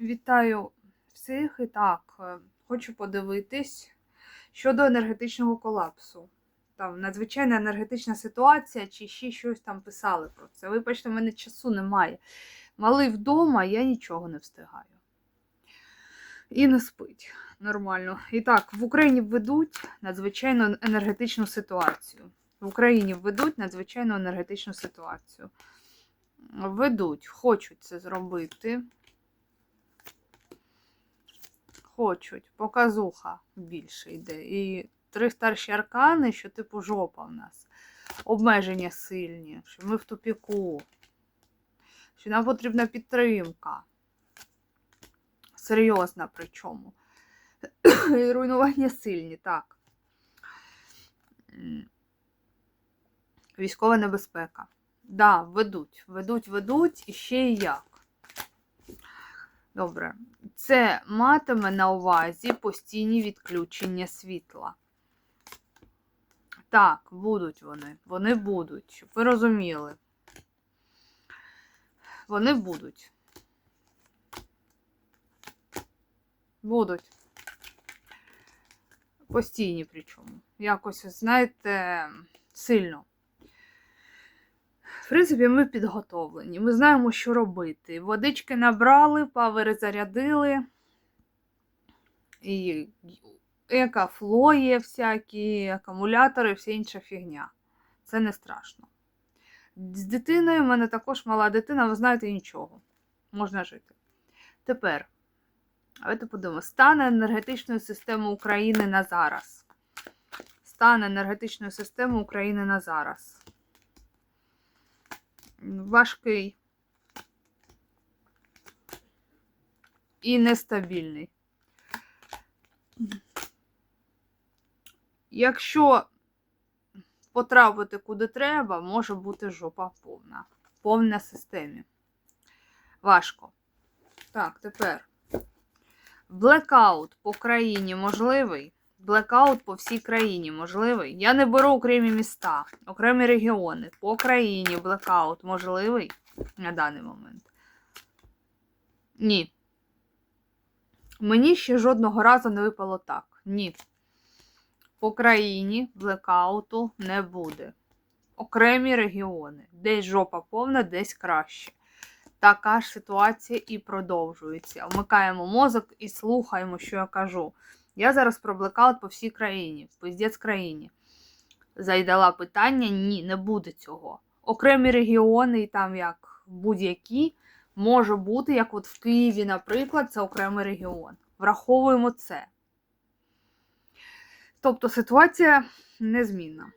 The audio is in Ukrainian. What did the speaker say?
Вітаю всіх. І так, е, хочу подивитись щодо енергетичного колапсу. Там надзвичайна енергетична ситуація, чи ще щось там писали про це. Вибачте, в мене часу немає. Малий вдома, я нічого не встигаю. І не спить нормально. І так, в Україні введуть надзвичайну енергетичну ситуацію. В Україні введуть надзвичайну енергетичну ситуацію. Ведуть, хочуть це зробити. Хочуть. Показуха більше йде. І три старші аркани, що типу жопа в нас. Обмеження сильні, що ми в тупіку, що нам потрібна підтримка. Серйозна причому. І руйнування сильні, так. Військова небезпека. Да, ведуть, ведуть, ведуть і ще і як. Добре. Це матиме на увазі постійні відключення світла. Так, будуть вони. Вони будуть, щоб ви розуміли. Вони будуть. Будуть. Постійні причому. Якось, знаєте, сильно. В принципі, ми підготовлені. Ми знаємо, що робити. Водички набрали, павери зарядили. І екафлої всякі, акумулятори, вся інша фігня. Це не страшно. З дитиною в мене також мала дитина, ви знаєте, нічого. Можна жити. Тепер, давайте подивимося, стан енергетичної системи України на зараз. Стан енергетичної системи України на зараз важкий і нестабільний. Якщо потрапити куди треба, може бути жопа повна. Повна системі. Важко. Так, тепер. Блекаут по країні можливий. Блекаут по всій країні можливий. Я не беру окремі міста, окремі регіони. По країні блекаут можливий на даний момент. Ні. Мені ще жодного разу не випало так. Ні. По країні блекауту не буде. Окремі регіони. Десь жопа повна, десь краще. Така ж ситуація і продовжується. Вмикаємо мозок і слухаємо, що я кажу. Я зараз про по всій країні, в пиздець країні. Зайдала питання, ні, не буде цього. Окремі регіони, і там як будь-які, може бути, як от в Києві, наприклад, це окремий регіон. Враховуємо це. Тобто ситуація незмінна.